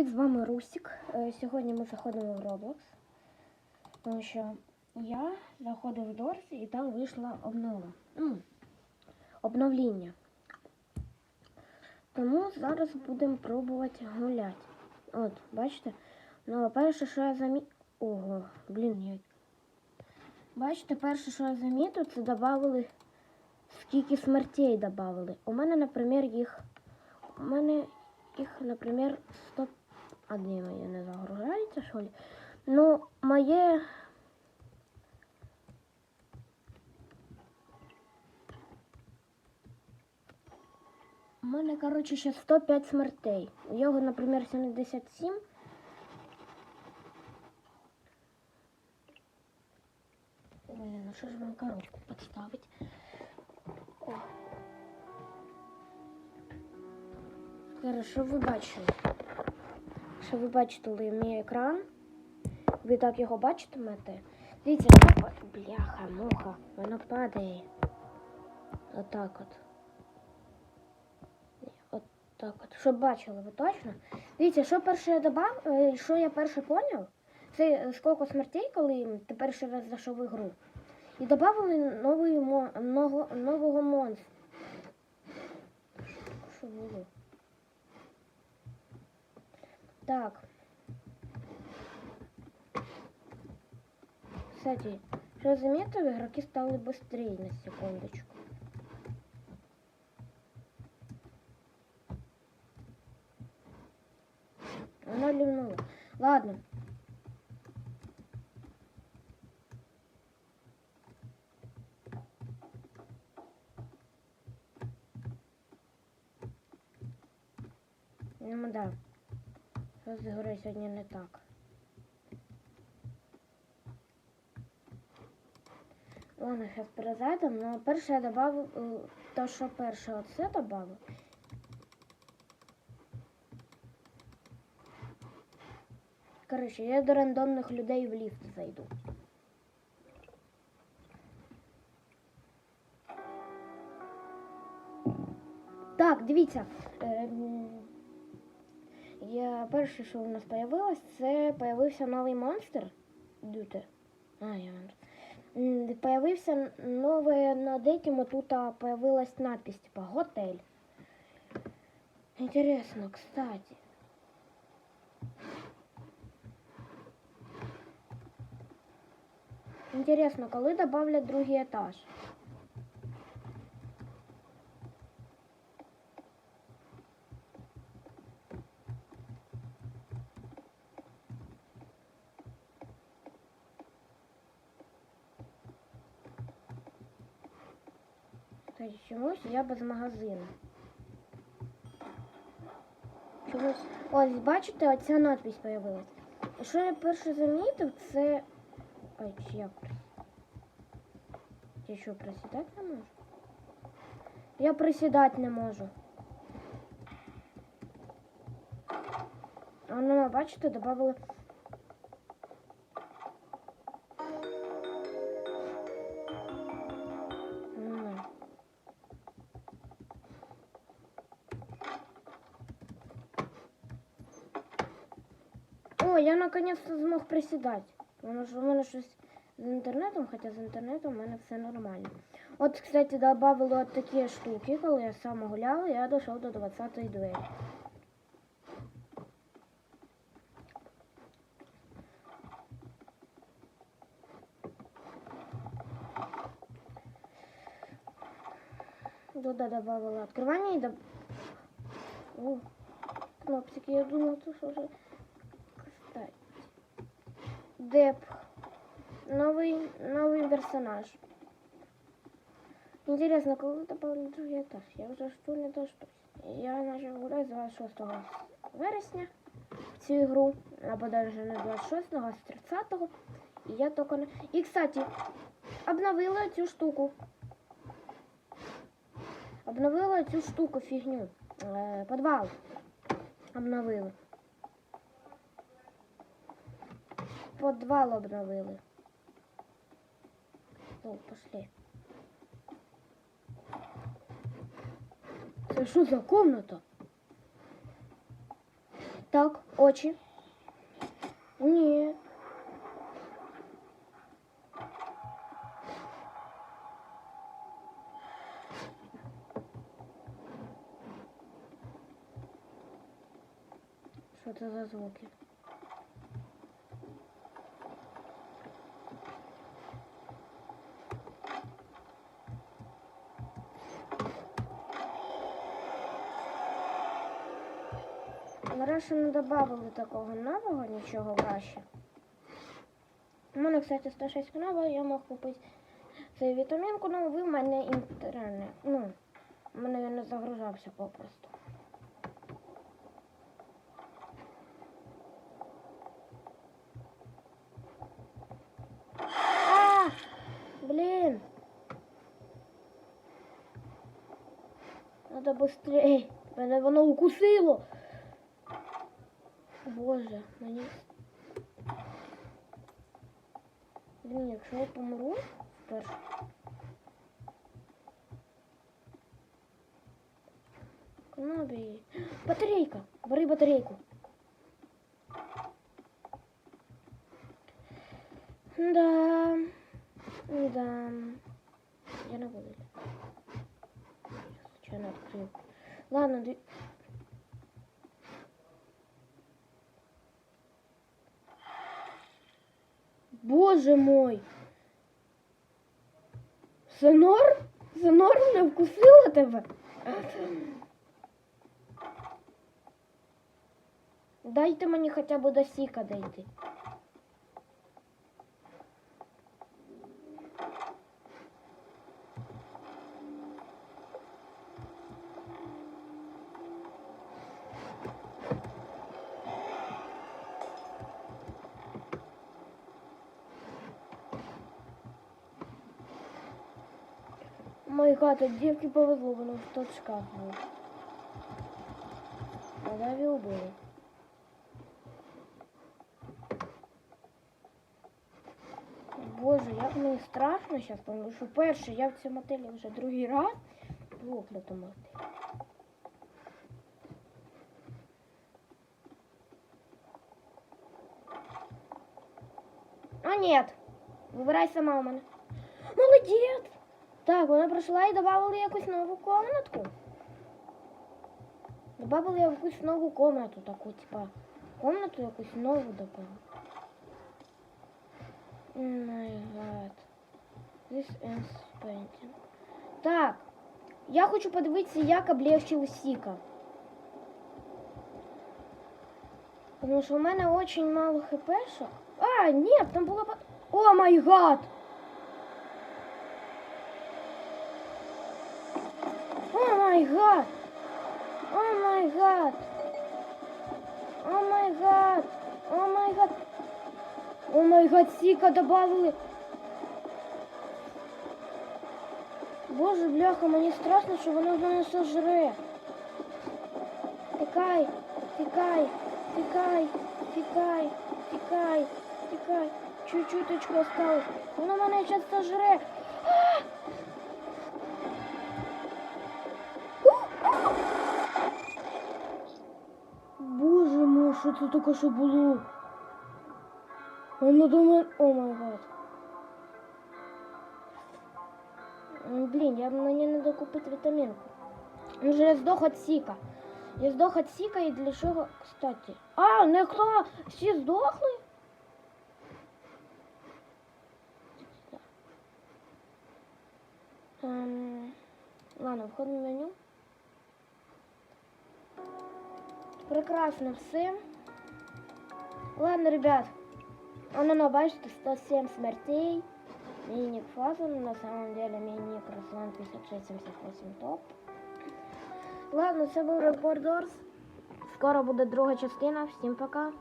Привіт, з вами Русік. Е, Сьогодні ми заходимо в Roblox, тому що я заходив в Дорсі і там вийшла обнова. Обновління. Тому зараз будемо пробувати гуляти. От, бачите? Ну, перше, що я замі... Ого, блін, я... Бачите, перше, що я замітив, це додали скільки смертей додали. У мене, наприклад, їх. У мене їх, наприклад, 100... А де моє не загружається, що ли? Ну, моє. У мене, коротше, ще 105 смертей. У його, наприклад, 77. Блін, ну що ж вам коробку підставити? О. Що ви бачили? Що ви бачите мій екран? Ви так його бачитимете? Дивіться, па- бляха, муха, воно падає. Отак от. От так от. Щоб бачили ви точно? Дивіться, що перше я добав, е, що я перше поняв? Це скільки смертей, коли ти перший раз зайшов в ігру. І додали нового, нового монстра. Так. Кстати, что заметил, игроки стали быстрее на секундочку. Она ливнула. Ладно. Ну да. Щось з ігрою сьогодні не так. Ладно, сейчас перезайдем, но перше я добавив е, то, що перше оце добавив. Коротше, я до рандомних людей в ліфт зайду. Так, дивіться. Я перше, що у нас появилось, це появився новий монстр. Дюте. А, я Появився новий на деякому тут появилась надпись типа готель. Интересно, кстати. Интересно, коли добавлять другий этаж? Кстати, чомусь я без магазину. Чомусь. Ось, бачите, оця надпись появилась. І Що я перше замітив, це. Ой, чи як? Я що, присідати не можу? Я присідати не можу. А ну, бачите, додали. Я наконец-то змог присідати. Воно ж у мене щось з інтернетом, хоча з інтернетом у мене все нормально. От, кстати, добавили от такі штуки, коли я сам гуляла, я дійшов до 20-ї двері. Туда добавила открывание и доб... О, кнопчики, я думала, это что же... Кстати. Деп. Новый, новый персонаж. Интересно, кого добавили другий этаж? Я вже что не дождусь. Я начал гулять 26 вересня в цю ігру, або навіть не 26, а з 30-го. І я тільки не... І, кстати, обновила цю штуку. Обновила цю штуку, фігню. Е, подвал. Обновили. Подвал обновили. О, пошли. Це що за комната? Так, очі. Ні. Що це за звуки? Раніше не додавали такого нового, нічого краще. У мене, кстати, 106 канала, я мог купити цю вітамінку, але ви в мене інтернет. Ну, у мене він не загружався попросту. А! Блін! Надо быстрее. Мене воно укусило. Боже, мені. Блін, якщо я помру вперше. Кнобі. Батарейка. Бери батарейку. Да. Да. Я не буду. Я случайно открыл. Ладно, Боже мой! Сенор? Сенор не вкусила тебе? Дайте мені хоча б до сіка дійти. От девки повезло, воно в тот шкаф був. А Даві убили. Боже, як мені страшно зараз, тому що перше, я в цьому мотелі вже другий раз оклятому мотелі. А нет, вибирай сама у мене. Молодець! Так, вона пройшла і додавали якусь нову комнатку. Добавили якусь нову комнату, таку, типа, комнату якусь нову добавили. My god. This is painting. Так, я хочу подивитися, як облегчив Сіка. Тому що у мене очень мало хпшок. А, ні, там було... О май гад! О май гад! О май гад! О май гад! О май гад! О май гад, Сіка добавили! Боже, бляха, мені страшно, що воно мене сожре. Тікай, тікай, тікай, тікай, тікай, тікай. Чуть-чуточку осталось. Воно мене зараз сожре. Що це таке що було? Воно до. О май гад. М, Блін, я мені треба купити вітамінку. Ну же я здох від сіка. Я здох від сіка і для чого, кстати. А, не хто? Всі здохли? Ем, ладно, входимо в меню. Прекрасно все. Ладно, ребят. Он оно, бачите, 107 смертей. Миник Фазан, на самом деле миник Руслан 5678 топ. Ладно, це був Рекордорс. Скоро буде друга частина. Всім пока.